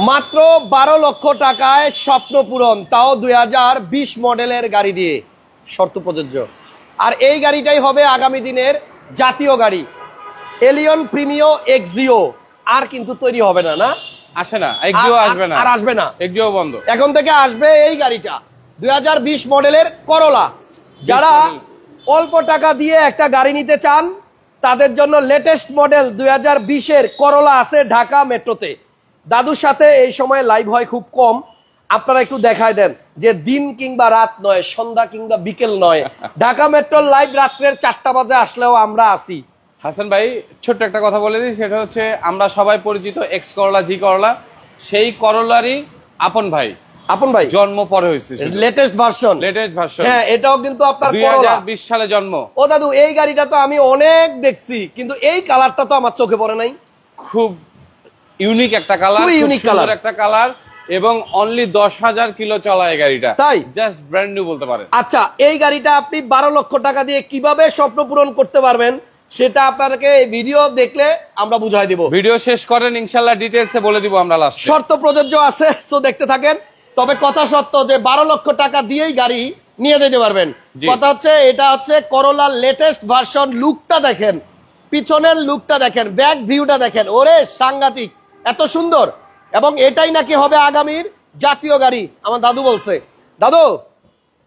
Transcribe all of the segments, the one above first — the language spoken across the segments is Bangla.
মাত্র বারো লক্ষ টাকায় স্বপ্ন পূরণ তাও দুই হাজার বিশ মডেলের গাড়ি দিয়ে। শর্ত প্রযোজ্য। আর এই গাড়িটাই হবে আগামী দিনের জাতীয় গাড়ি। এলিয়ন প্রিমিও এক্সিও আর কিন্তু তৈরি হবে না না? আসে না। একজিও আর- আসবে না। আর আসবে না। একজিও বন্ধ। এখন থেকে আসবে এই গাড়িটা দু হাজার বিশ মডেলের করলা যারা অল্প টাকা দিয়ে একটা গাড়ি নিতে চান তাদের জন্য লেটেস্ট মডেল দুই হাজার বিশের করলা আছে ঢাকা মেট্রোতে। দাদুর সাথে এই সময় লাইভ হয় খুব কম। আপনারা একটু দেখায় দেন যে দিন কিংবা রাত নয় সন্ধ্যা কিংবা বিকেল নয়। ঢাকা মেট্রোর লাইভ রাত্রের চারটা বাজে আসলেও আমরা আসি হাসান ভাই ছোট্ট একটা কথা বলে দিই সেটা হচ্ছে আমরা সবাই পরিচিত এক্স করলা জি করলা সেই করলারই আপন ভাই। আপন ভাই? জন্ম পরে হয়েছে লেটেস্ট ভার্সন লেটেস্ট ভার্সন হ্যাঁ এটাও কিন্তু আপনার দুই করলা হাজার বিশ সালে জন্ম। ও দাদু এই গাড়িটা তো আমি অনেক দেখছি কিন্তু এই কালারটা তো আমার চোখে পড়ে নাই। খুব ইউনিক একটা কালার ইউনিক colour। একটা কালার এবং অনলি দশ হাজার কিলো চলা এই গাড়িটা। তাই? জাস্ট ব্র্যান্ড নিউ বলতে পারেন। আচ্ছা এই গাড়িটা আপনি বারো লক্ষ টাকা দিয়ে কীভাবে স্বপ্ন পূরণ করতে পারবেন সেটা আপনাকে ভিডিও দেখলে আমরা বুঝাই দিব। ভিডিও শেষ করেন ইনশাল্লাহ ডিটেলসে বলে দিব আমরা লাস্ট শর্ত প্রযোজ্য আছে তো দেখতে থাকেন। তবে কথা সত্য যে বারো লক্ষ টাকা দিয়েই গাড়ি নিয়ে যেতে পারবেন। কথা হচ্ছে এটা হচ্ছে করোলার লেটেস্ট ভার্সন লুকটা দেখেন। পিছনের লুকটা দেখেন ব্যাক ভিউটা দেখেন। ওরে সাংঘাতিক। এত সুন্দর। এবং এটাই নাকি হবে আগামীর জাতীয় গাড়ি আমার দাদু বলছে। দাদু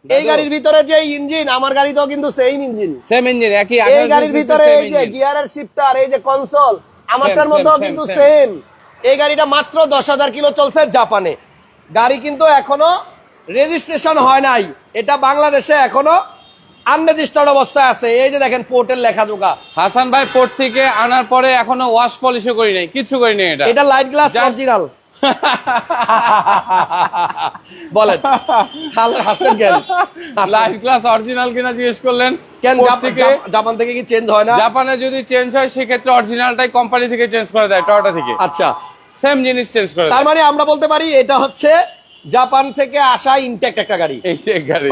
এই গাড়ির ভিতরে যে ইঞ্জিন আমার গাড়িতেও কিন্তু সেম ইঞ্জিন সেম ইঞ্জিন একই এই গাড়ির ভিতরে এই যে গিয়ারের শিফটার এই যে কনসোল আমারটার মধ্যেও কিন্তু সেম এই গাড়িটা মাত্র দশ হাজার কিলো চলছে জাপানে। গাড়ি কিন্তু এখনও রেজিস্ট্রেশন হয় নাই। এটা বাংলাদেশে এখনও আনরেজিস্টার্ড অবস্থায় আছে। এই যে দেখেন পোর্টের লেখা হাসান ভাই পোর্ট থেকে আনার পরে এখনও ওয়াশ পলিশও করি নাই কিচ্ছু করি নাই এটা। এটা লাইট গ্লাস অরিজিনাল বলেন। হাসলেন কেন? লাইট গ্লাস অরিজিনাল কিনা জিজ্ঞেস করলেন। কেন থেকে জাপান থেকে কি চেঞ্জ হয় না? জাপানে যদি চেঞ্জ হয় সেক্ষেত্রে অরিজিনালটাই কোম্পানি থেকে চেঞ্জ করে দেয় টয়োটা থেকে। আচ্ছা। সেম জিনিস চেঞ্জ করে তার মানে আমরা বলতে পারি এটা হচ্ছে জাপান থেকে আসা ইনটেক্ট একটা গাড়ি।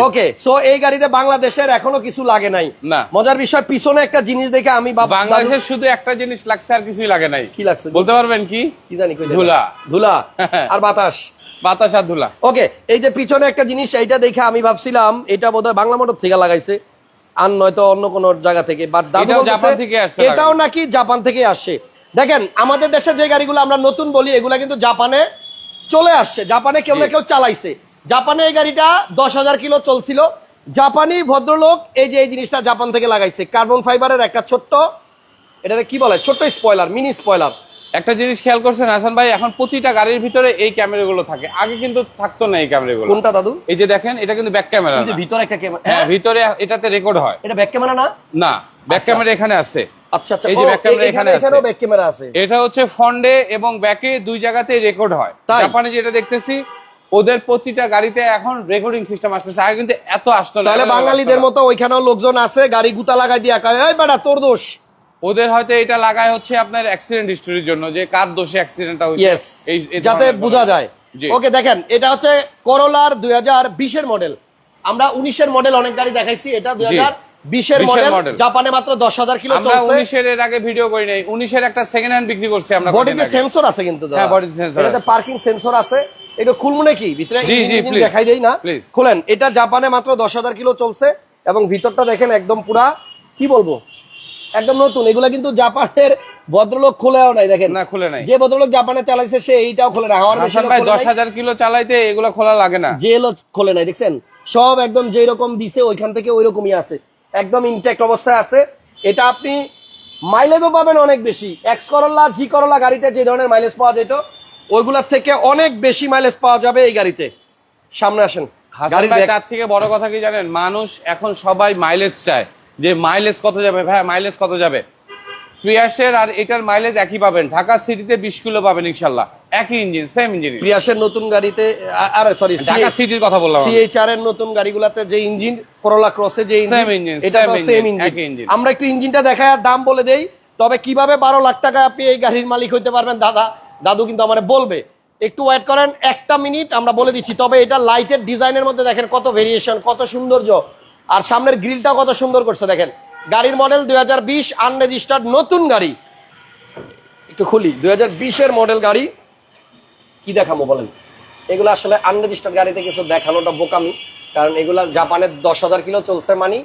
ওকে সো এই গাড়িতে বাংলাদেশের এখনও কিছু লাগে নাই। না। মজার বিষয় পিছনে একটা জিনিস দেখে আমি বাংলাদেশের শুধু একটা জিনিস লাগছে আর কিছুই লাগে নাই। কি লাগছে? বলতে পারবেন কি? কি জানি ধুলা। ধুলা আর বাতাস। বাতাস আর ধুলা। ওকে এই যে পিছনে একটা জিনিস এইটা দেখে আমি ভাবছিলাম এটা বোধহয় বাংলা মোটর থেকে লাগাইছে। আর নয়তো অন্য কোন জায়গা থেকে বাট জাপান থেকে আসছে এটাও নাকি জাপান থেকে আসছে। দেখেন আমাদের দেশে যে গাড়িগুলো আমরা নতুন বলি এগুলা কিন্তু জাপানে চলে আসছে। জাপানে কেউ না কেউ চালাইছে। জাপানে এই গাড়িটা দশ হাজার কিলো চলছিল। জাপানি ভদ্রলোক এই যে এই জিনিসটা জাপান থেকে লাগাইছে। কার্বন ফাইবারের একটা ছোট্ট এটা কি বলে? ছোট্ট স্পয়লার মিনি স্পয়লার একটা জিনিস খেয়াল করছেন হাসান ভাই এখন প্রতিটা গাড়ির ভিতরে এই ক্যামেরা গুলো থাকে। আগে কিন্তু থাকতো না এই ক্যামেরা গুলো কোনটা দাদু? এই যে দেখেন এটা কিন্তু ব্যাক ক্যামেরা যে ভিতরে একটা ক্যামেরা হ্যাঁ ভিতরে এটাতে রেকর্ড হয়। এটা ব্যাক ক্যামেরা না? না ব্যাক আচ্ছা। ক্যামেরা এখানে আছে। আচ্ছা আচ্ছা এই যে ও, back এখানে এখানেও ব্যাক ক্যামেরা আছে। এটা হচ্ছে ফন্ডে এবং ব্যাকে দুই জায়গাতেই রেকর্ড হয়। জাপানে যেটা দেখতেছি ওদের প্রতিটা গাড়িতে এখন রেকর্ডিং সিস্টেম আসতেছে। আগে কিন্তু এত আসতো না। তাহলে বাঙালিদের মতো ওইখানেও লোকজন আছে গাড়ি গুতা লাগাই দিয়া কয় এই বেটা তোর দোষ। ওদের হয়তো এটা লাগায় হচ্ছে আপনার অ্যাক্সিডেন্ট হিস্টোরির জন্য যে কার দোষে অ্যাক্সিডেন্টটা হয়েছে। যাতে বোঝা যায়। ওকে দেখেন এটা হচ্ছে করোলার দুই হাজার বিশের মডেল আমরা উনিশের মডেল অনেক গাড়ি দেখাইছি। এটা দুই হাজার বিশের মডেল জাপানে মাত্র দশ হাজার কিলো চলছে। উনিশের এর আগে ভিডিও করি নাই। উনিশের একটা সেকেন্ড হ্যান্ড বিক্রি করছি আমরা বডিতে সেন্সর আছে কিন্তু হ্যাঁ, এটাতে পার্কিং সেন্সর আছে। এটা খুলবো নাকি? ভিতরে. দেখাই দেই না। খুলেন। এটা জাপানে মাত্র দশ হাজার কিলো চলছে এবং ভিতরটা দেখেন একদম পুরা কি বলব? একদম নতুন। এগুলা কিন্তু জাপানের ভদ্রলোক খুলেও নাই দেখেন। না খুলে নাই। যে ভদ্রলোক জাপানে চালাইছে সে এইটাও খোলে না হাওয়ার মেশিনও ভাই খোলে দশ নাই, হাজার কিলো চালাইতে এগুলো খোলা লাগে না। জেলও খোলে নাই দেখছেন? সব একদম যেই রকম দিছে ওইখান থেকে ওইরকমই আছে। একদম ইনটেক্ট অবস্থায় আছে। এটা আপনি মাইলেজও পাবেন অনেক বেশি। এক্স করলা জি করলা গাড়িতে যে ধরনের মাইলেজ পাওয়া যেত ওইগুলার থেকে অনেক বেশি মাইলেজ পাওয়া যাবে এই গাড়িতে। সামনে আসেন। তার থেকে বড় কথা কি জানেন? মানুষ এখন সবাই মাইলেজ চায়। যে মাইলেজ কত যাবে? ভাই মাইলেজ কত যাবে? প্রিয়াসের আর এটার মাইলেজ একই পাবেন। ঢাকা সিটিতে বিশ কিলো পাবেন ইনশাল্লাহ। একই ইঞ্জিন সেম ইঞ্জিন প্রিয়াসের নতুন গাড়িতে আরে সরি ঢাকা সিটির কথা বললাম সিএইচআর এর নতুন গাড়িগুলাতে যে ইঞ্জিন করোলা ক্রসে যে Same engine, এটা তো সেম ইঞ্জিন আমরা একটু ইঞ্জিনটা দেখায় আর দাম বলে দেই। তবে কীভাবে বারো লাখ টাকা আপনি এই গাড়ির মালিক হইতে পারবেন দাদা? দাদু কিন্তু আমার বলবে। একটু ওয়েট করেন একটা মিনিট আমরা বলে দিচ্ছি। তবে এটা লাইটের ডিজাইনের মধ্যে দেখেন কত ভেরিয়েশন কত সৌন্দর্য। আর সামনের গ্রিলটাও কত সুন্দর করছে দেখেন। গাড়ির মডেল দুই হাজার বিশ আনরেজিস্টার্ড নতুন গাড়ি। একটু খুলি দুই হাজার বিশের মডেল গাড়ি কি দেখাবো বলেন? এগুলো আসলে আনরেজিস্টার্ড গাড়িতে কিছু দেখানোটা বোকামি কারণ এগুলা জাপানের দশ হাজার কিলো চলছে মানি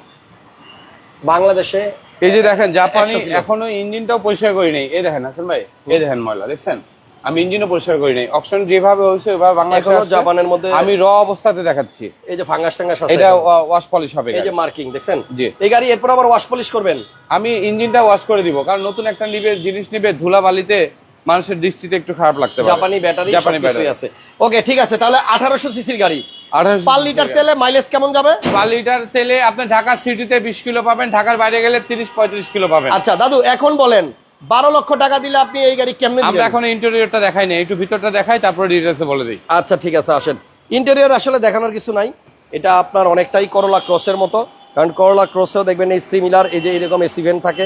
বাংলাদেশে এই যে দেখেন জাপানি এখনও ইঞ্জিনটাও পরিষ্কার করি নাই। এই দেখেন হাসান ভাই এই দেখেন ময়লা দেখছেন? আমি ইঞ্জিনও পরিষ্কার করি নাই। অপশন যেভাবে হয়েছে ওইভাবে বাংলাদেশে জাপানের মধ্যে আমি র অবস্থাতে দেখাচ্ছি। এই যে ফাঙ্গাস টাঙ্গাস আছে এটা ওয়াশ পলিশ হবে এই যে মার্কিং দেখছেন? জি। এই গাড়ি এরপর আবার ওয়াশ পলিশ করবেন। আমি ইঞ্জিনটা ওয়াশ করে দিব কারণ নতুন একটা নিবে জিনিস নিবে ধুলা বালিতে মানুষের দৃষ্টিতে একটু খারাপ লাগতে পারে। জাপানি ব্যাটারি জাপানি ব্যাটারি আছে। ওকে ঠিক আছে তাহলে আঠারোশো সিসির গাড়ি। পার লিটার তেলে মাইলেজ কেমন যাবে? পার লিটার তেলে আপনি ঢাকা সিটিতে বিশ কিলো পাবেন ঢাকার বাইরে গেলে তিরিশ পঁয়ত্রিশ কিলো পাবেন। আচ্ছা দাদু এখন বলেন বারো লক্ষ টাকা দিলে আপনি এই গাড়ি কেমনে আমরা এখন ইন্টেরিয়রটা দেখাই নাই। একটু ভিতরটা দেখাই তারপরে ডিটেলসে বলে দিই। আচ্ছা ঠিক আছে আসেন। ইন্টেরিয়র আসলে দেখানোর কিছু নাই। এটা আপনার অনেকটাই করলা ক্রসের মতো। কারণ করলা ক্রসেও দেখবেন এই সিমিলার এই যে এরকম এসি ভেন্ট থাকে।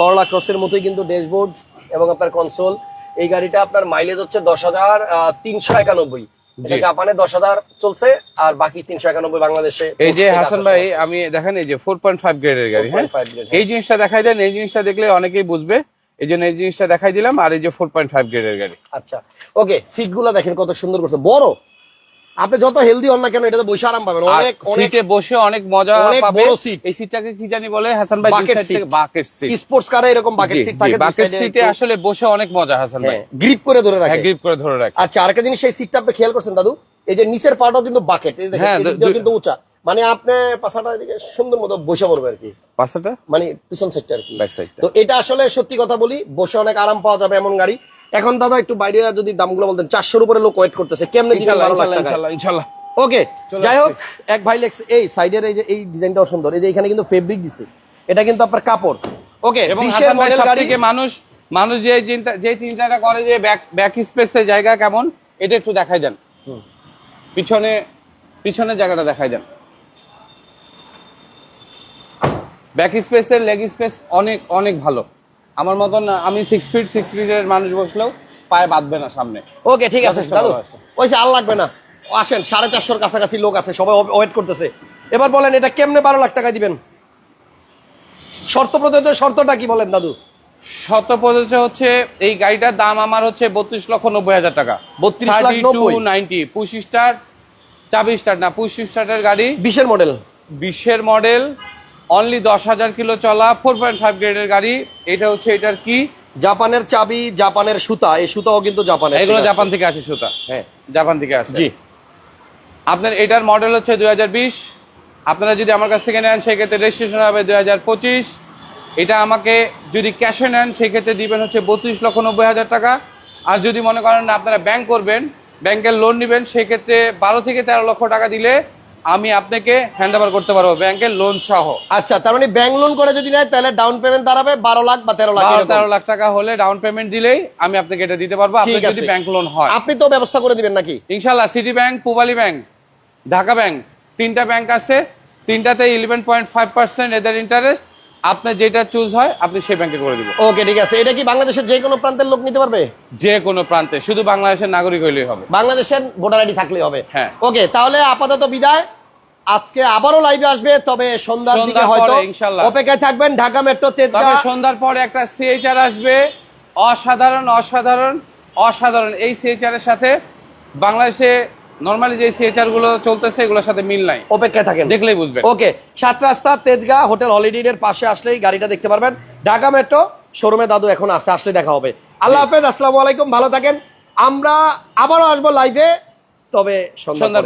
করলা ক্রসের মতোই কিন্তু ড্যাশবোর্ড এবং আপনার কনসোল এই গাড়িটা আপনার মাইলেজ হচ্ছে দশ হাজার তিনশো একানব্বই। জাপানে দশ হাজার চলছে আর বাকি তিনশো একানব্বই বাংলাদেশে এই যে হাসান ভাই আমি দেখেন এই যে ফোর পয়েন্ট ফাইভ গ্রেডের গাড়ি হ্যাঁ। এই জিনিসটা দেখাই দেন এই জিনিসটা দেখলে অনেকেই বুঝবে। এই জন্য এই জিনিসটা দেখাই দিলাম আর এই যে ফোর পয়েন্ট ফাইভ গ্রেডের গাড়ি। আচ্ছা। ওকে সিটগুলা দেখেন কত সুন্দর করছে। বড়। আপনি যত হেলদি হন না কেন এটাতে বসে আরাম পাবেন। অনেক সিটে বসে অনেক মজা অনেক পাবে। বড় সিট। এই সিটটাকে কি জানি বলে হাসান ভাই Bucket seat। Bucket seat. Sports কারে এরকম বাকেট সিট থাকে বাকেট সিটে আসলে বসে অনেক মজা হাসান ভাই। গ্রিপ করে ধরে রাখে। হ্যাঁ গ্রিপ করে ধরে রাখে। আচ্ছা আরেকটা জিনিস সেই সিটটা আপনি খেয়াল করছেন দাদু? এই যে নিচের পাটাও কিন্তু বাকেট। এই দেখেন হ্যাঁ, কিন্তু উঁচা। মানে আপনি পাশাটা এদিকে সুন্দর মতো বসে পড়বে আর কি। পাশাটা? মানে পিছন সাইডটা আর কি। ব্যাক সাইডটা তো এটা আসলে সত্যি কথা বলি বসে অনেক আরাম পাওয়া যাবে এমন গাড়ি। এখন দাদা একটু বাইরে যদি দামগুলো বলতেন চারশোর উপরে লোক ওয়েট করতেছে কেমনে? ইনশাআল্লাহ ইনশাআল্লাহ ওকে যাই হোক এক ভাই লেখছে এই সাইডের এই যে এই ডিজাইনটাও সুন্দর এই যে এখানে কিন্তু ফেব্রিক দিছে এটা কিন্তু আপনার কাপড়। ওকে এবং মানুষ মানুষ যে চিন্তা যে চিন্তাটা করে যে ব্যাক ব্যাক স্পেসের জায়গা কেমন এটা একটু দেখাই দেন। পিছনে পিছনের জায়গাটা দেখাই দেন। ব্যাক স্পেসের লেগ স্পেস অনেক অনেক ভালো। আমার মতন আমি সিক্স ফিট সিক্স ফিটের মানুষ বসলেও পায়ে বাঁধবে না সামনে। ওকে ঠিক আছে দাদু। আছে। আর লাগবে না। আসেন সাড়ে চারশোর কাছাকাছি লোক আছে সবাই ওয়েট করতেছে। এবার বলেন এটা কেমনে বারো লাখ টাকা দিবেন? শর্ত প্রযোজ্য শর্তটা কি বলেন দাদু? শত পদ্ধতি হচ্ছে এই গাড়িটার দাম আমার হচ্ছে বত্রিশ লক্ষ নব্বই হাজার টাকা। 32 লাখ। নাইনটি পুশ স্টার চাবি স্টার না পুশ স্টার্টের গাড়ি। বিশের মডেল বিশের মডেল অনলি দশ হাজার কিলো চলা ফোর পয়েন্ট ফাইভ গ্রেডের গাড়ি। এটা হচ্ছে এটার কি? জাপানের চাবি জাপানের সুতা। এই সুতাও কিন্তু জাপানের এগুলো জাপান থেকে আসে সুতা। হ্যাঁ জাপান থেকে আসে। জি। আপনার এটার মডেল হচ্ছে দুই আপনারা যদি আমার কাছ থেকে নেন সেক্ষেত্রে রেজিস্ট্রেশন হবে দুই এটা আমাকে যদি ক্যাশে নেন সেক্ষেত্রে দিবেন হচ্ছে বত্রিশ লক্ষ নব্বই হাজার টাকা। আর যদি মনে করেন আপনারা ব্যাংক করবেন ব্যাংকের লোন নেবেন সেক্ষেত্রে বারো থেকে তেরো লক্ষ টাকা দিলে আমি আপনাকে হ্যান্ড ওভার করতে পারব ব্যাংকের লোন সহ। আচ্ছা তার মানে ব্যাংক লোন করে যদি নেয় তাহলে ডাউন পেমেন্ট দাঁড়াবে বারো লাখ বা তেরো লাখ তেরো লাখ টাকা হলে ডাউন পেমেন্ট দিলেই আমি আপনাকে এটা দিতে পারব। যদি ব্যাংক লোন হয়। আপনি তো ব্যবস্থা করে দিবেন নাকি? ইনশাল্লাহ City Bank Pubali bank Dhaka bank তিনটা ব্যাংক আছে। তিনটাতে ইলেভেন পয়েন্ট ফাইভ পার্সেন্ট এদের ইন্টারেস্ট আপনার যেটা চুজ হয় আপনি সেই ব্যাংকে করে দিবেন ওকে ঠিক আছে। এটা কি বাংলাদেশের যে কোনো প্রান্তের লোক নিতে পারবে? যে কোনো প্রান্তে। শুধু বাংলাদেশের নাগরিক হইলেই হবে। বাংলাদেশের ভোটার আইডি থাকলেই হবে। হ্যাঁ। ওকে তাহলে আপাতত বিদায়। আজকে আবারও লাইভে আসবে তবে সন্ধ্যার দিকে হয়তো অপেক্ষায় থাকবেন ঢাকা মেট্রো তবে তেজগাঁ সন্ধ্যার পরে একটা সিএইচআর আসবে অসাধারণ অসাধারণ অসাধারণ। এই সিএইচআর এর সাথে বাংলাদেশে নর্মালি যে সিএইচআরগুলো চলতেছে এগুলোর সাথে মিল নাই। অপেক্ষায় থাকেন। দেখলেই বুঝবেন। ওকে সাত রাস্তা তেজগাঁ হোটেল হলিডে এর পাশে আসলেই গাড়িটা দেখতে পারবেন। ঢাকা মেট্রো শোরুমে দাদু এখন আসছে আসলে দেখা হবে। আল্লাহ হাফেজ আসসালামু আলাইকুম ভালো থাকেন। আমরা আবারও আসব লাইভে তবে সন্ধ্যার।